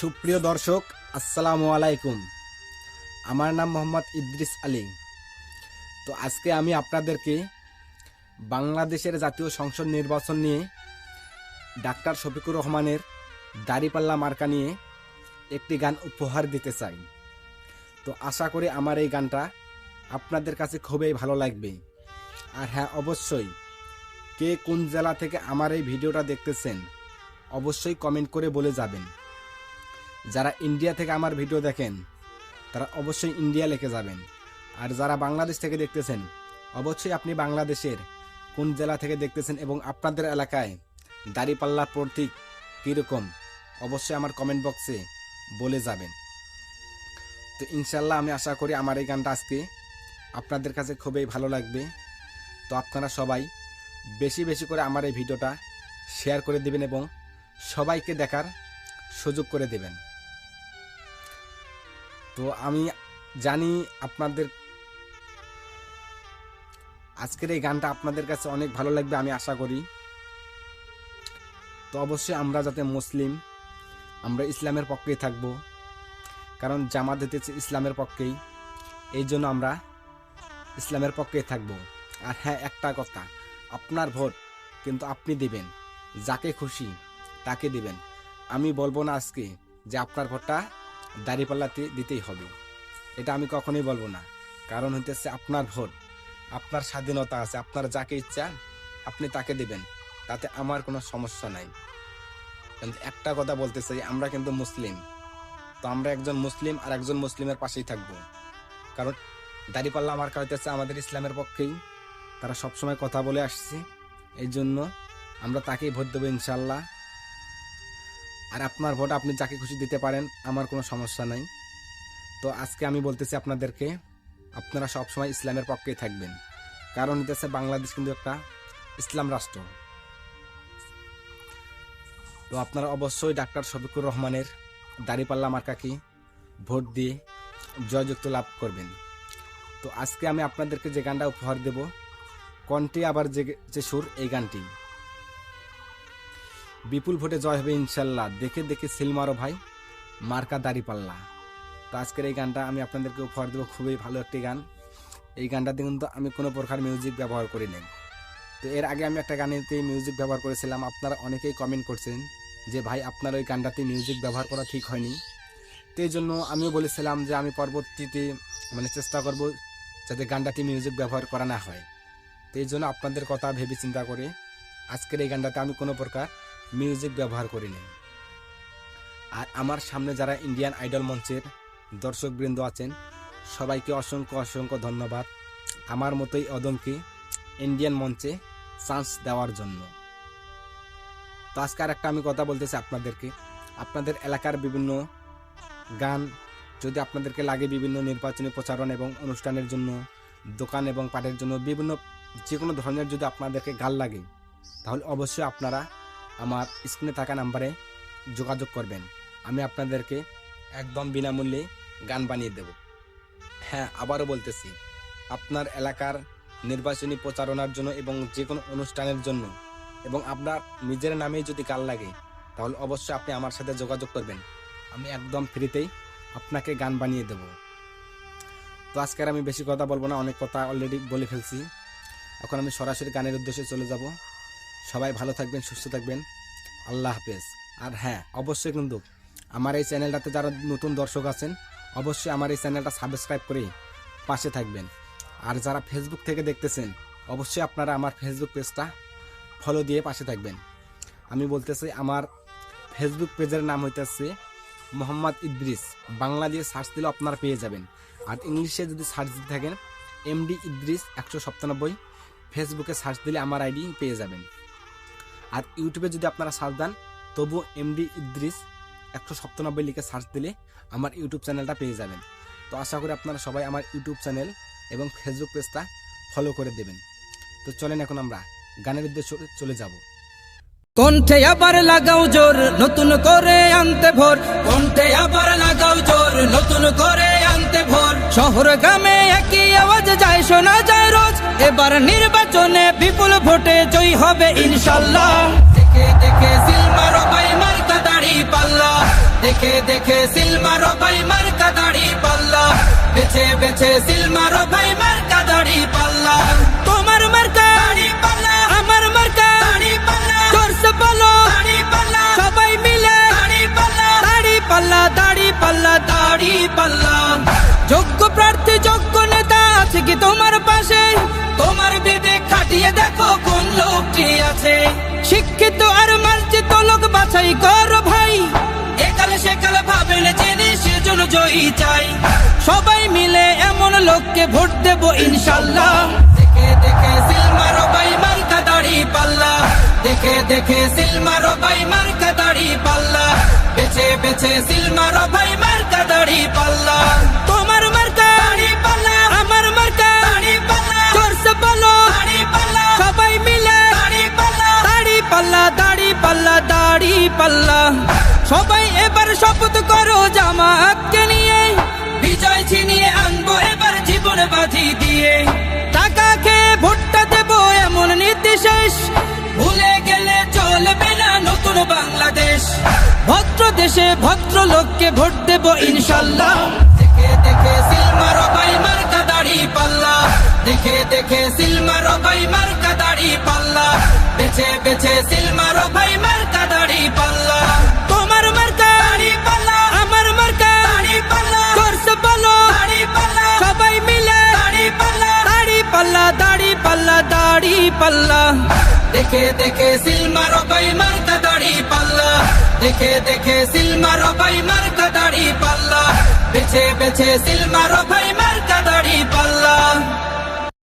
সুপ্রিয় দর্শক, আসসালামু আলাইকুম। আমার নাম মোহাম্মদ ইদ্রিস আলী। তো আজকে আমি আপনাদেরকে বাংলাদেশের জাতীয় সংসদ নির্বাচন নিয়ে ডাক্তার শফিকুর রহমানের দাড়িপাল্লা মার্কা নিয়ে একটি গান উপহার দিতে চাই। তো আশা করি আমার এই গানটা আপনাদের কাছে খুবই ভালো লাগবে। আর হ্যাঁ অবশ্যই কে কোন জেলা থেকে আমার এই ভিডিওটা দেখতেছেন, অবশ্যই কমেন্ট করে বলে যাবেন। যারা ইন্ডিয়া থেকে আমার ভিডিও দেখেন, তারা অবশ্যই ইন্ডিয়া লিখে যাবেন। আর যারা বাংলাদেশ থেকে দেখতেছেন, অবশ্যই আপনি বাংলাদেশের কোন জেলা থেকে দেখতেছেন এবং আপনাদের এলাকায় দাড়িপাল্লার প্রতীক কীরকম, অবশ্যই আমার কমেন্ট বক্সে বলে যাবেন। তো ইনশাল্লাহ আমি আশা করি আমার এই গানটা আজকে আপনাদের কাছে খুবই ভালো লাগবে। তো আপনারা সবাই বেশি বেশি করে আমার এই ভিডিওটা শেয়ার করে দিবেন এবং সবাইকে দেখার সুযোগ করে দেবেন। তো আমি জানি আপনাদের আজকের এই গানটা আপনাদের কাছে অনেক ভালো লাগবে, আমি আশা করি। তো অবশ্যই আমরা যাতে মুসলিম, আমরা ইসলামের পক্ষেই থাকব, কারণ জামাত হতেছে ইসলামের পক্ষেই, এই জন্য আমরা ইসলামের পক্ষেই থাকব। আর হ্যাঁ একটা কথা, আপনার ভোট কিন্তু আপনি দিবেন, যাকে খুশি তাকে দিবেন। আমি বলব না আজকে যে আপনার ভোটটা দাঁড়িপাল্লাতে দিতেই হবে। এটা আমি কখনোই বলব না। কারণ হইতেছে আপনার ভোট, আপনার স্বাধীনতা আছে, আপনার যাকে ইচ্ছা, আপনি তাকে দিবেন। তাতে আমার কোনো সমস্যা নাই। কিন্তু একটা কথা বলতে চাই, আমরা কিন্তু মুসলিম। তো আমরা একজন মুসলিম আর একজন মুসলিমের পাশেই থাকব। কারণ দাঁড়িপাল্লা আমার হইতেছে আমাদের ইসলামের পক্ষেই। তারা সবসময় কথা বলে আসছে। এই জন্য আমরা তাকেই ভোট দেবো ইনশাল্লাহ। আর আপনার ভোট আপনি যাকে খুশি দিতে পারেন, আমার কোনো সমস্যা নাই। তো আজকে আমি বলতেছি আপনাদেরকে, আপনারা সবসময় ইসলামের পক্ষেই থাকবেন। কারণ হইতেছে বাংলাদেশ কিন্তু একটা ইসলাম রাষ্ট্র। তো আপনারা অবশ্যই ডাক্তার শফিকুর রহমানের দাড়িপাল্লা মার্কাকে ভোট দিয়ে জয়যুক্ত লাভ করবেন। তো আজকে আমি আপনাদেরকে যে গানটা উপহার দেব, কণ্ঠে আবার যে সুর, এই গানটি। বিপুল ভোটে জয় হবে ইনশাল্লাহ। দেখে দেখে সিল মারো ভাই। মার্কা দাড়ি পাল্লা। তো আজকের এই গানটা আমি আপনাদেরকে উপহার দেবো, খুবই ভালো একটি গান। এই গানটা গানটাতে কিন্তু আমি কোনো প্রকার মিউজিক ব্যবহার করি নাই। তো এর আগে আমি একটা গানেতে মিউজিক ব্যবহার করেছিলাম, আপনারা অনেকেই কমেন্ট করছেন যে, ভাই, আপনার ওই গানটাতে মিউজিক ব্যবহার করা ঠিক হয়নি। তো এই জন্য আমিও বলেছিলাম যে, আমি পরবর্তীতে মানে চেষ্টা করব যাতে গানটাতে মিউজিক ব্যবহার করা না হয়। তো এই জন্য আপনাদের কথা ভেবে চিন্তা করে আজকের এই গানটাতে আমি কোনো প্রকার মিউজিক ব্যবহার করিনি আর আমার সামনে যারা ইন্ডিয়ান আইডল মঞ্চের দর্শকবৃন্দ আছেন, সবাইকে অসংখ্য অসংখ্য ধন্যবাদ আমার মতোই অদমকে ইন্ডিয়ান মঞ্চে চান্স দেওয়ার জন্য। তো আজকে আর একটা আমি কথা বলতেছি আপনাদেরকে। আপনাদের এলাকার বিভিন্ন গান, যদি আপনাদেরকে লাগে বিভিন্ন নির্বাচনী প্রচারণ এবং অনুষ্ঠানের জন্য, দোকান এবং পাঠের জন্য, বিভিন্ন যে কোনো ধরনের যদি আপনাদেরকে গান লাগে, তাহলে অবশ্যই আপনারা আমার স্ক্রিনে থাকা নাম্বারে যোগাযোগ করবেন। আমি আপনাদেরকে একদম বিনামূল্যে গান বানিয়ে দেব। হ্যাঁ আবারও বলতেছি, আপনার এলাকার নির্বাচনী প্রচারণার জন্য এবং যে কোনো অনুষ্ঠানের জন্য এবং আপনার নিজের নামেই যদি গান লাগে, তাহলে অবশ্যই আপনি আমার সাথে যোগাযোগ করবেন। আমি একদম ফ্রিতেই আপনাকে গান বানিয়ে দেব। তো আজকের আমি বেশি কথা বলব না, অনেক কথা অলরেডি বলে ফেলছি। এখন আমি সরাসরি গানের উদ্দেশ্যে চলে যাব। সবাই ভালো থাকবেন, সুস্থ থাকবেন। আল্লাহ হাফেজ। আর হ্যাঁ অবশ্যই কিন্তু আমার এই চ্যানেলটাতে যারা নতুন দর্শক আছেন, অবশ্যই আমার এই চ্যানেলটা সাবস্ক্রাইব করে পাশে থাকবেন। আর যারা ফেসবুক থেকে দেখতেছেন, অবশ্যই আপনারা আমার ফেসবুক পেজটা ফলো দিয়ে পাশে থাকবেন। আমি বলতেছি, আমার ফেসবুক পেজের নাম হইতেছে মোহাম্মদ ইদ্রিস। বাংলা দিয়ে সার্চ দিলে আপনারা পেয়ে যাবেন। আর ইংলিশে যদি সার্চ দিতে থাকেন এমডি ইদ্রিস একশো সপ্তানব্বই। ফেসবুকে সার্চ দিলে আমার আইডি পেয়ে যাবেন। আর ইউটিউবে যদি আপনারা সার্চ দেন তবু এমডি ইদ্রিস একশো সপ্তানব্বই লিখে সার্চ দিলে আমার ইউটিউব চ্যানেলটা পেয়ে যাবেন। তো আশা করি আপনারা সবাই আমার ইউটিউব চ্যানেল এবং ফেসবুক পেজটা ফলো করে দেবেন। তো চলেন এখন আমরা গানের উদ্দেশ্যে চলে যাব। কণ্ঠে আবার লাগাও জোর, নতুন করে আনতে ভোর। কণ্ঠে আবার লাগাও জোর, নতুন করে শহর গ্রামে একই আওয়াজ যায়, শোনা যায় রোজ। এবার নির্বাচনে বিপুল ভোটে জয় হবে ইনশাল্লাহ। দেখে দেখে সিলমারো ভাই মার্কা দাড়ি পাল্লা। দেখে দেখে সিলমারো ভাই মার্কা দাড়ি পাল্লা। বেছে বেছে সিলমারো ভাই মার্কা দাড়ি পাল্লা। লোকটি শিক্ষিত আর মার্জিত লোক বাছাই করো ভাই। একালে সেকালে ভাবেন জেনে সেজন্য জয়ী চাই। সবাই মিলে এমন লোককে ভোট দেব ইনশাল্লাহ। দেখে দেখে সিলমারো ভাই মার্কা দাড়ি পাল্লা। দেখে দেখে সিলমারো ভাই মার্কা দাড়ি পাল্লা। বেছে বেছে সিলমারো ভাই মার্কা দাড়ি পাল্লা। ভদ্র দেশে ভদ্র লোককে ভোট দেবো ইনশাল্লাহ। দেখে দেখে সিলমারো ভাই মার্কা দাড়ি পাল্লা। দেখে দেখে সিলমারো ভাই মার্কা দাড়ি পাল্লা। বেছে বেছে সিলমারো ভাই মার্কা দাড়ি পাল্লা। মার্কা দাড়ি পাল্লা, আমার মার্কা দাড়ি পাল্লা। জোরসে বলো, দাড়ি পাল্লা। সবাই মিলে দাড়ি পাল্লা দাড়ি পাল্লা দাড়ি পাল্লা দাড়ি পাল্লা। দেখে দেখে সিলমারো ভাই মার্কা দাড়ি পাল্লা। দেখে দেখে সিলমারো ভাই মার্কা দাড়ি পাল্লা। বেছে বেছে সিলমারো ভাই মার্কা দাড়ি পাল্লা।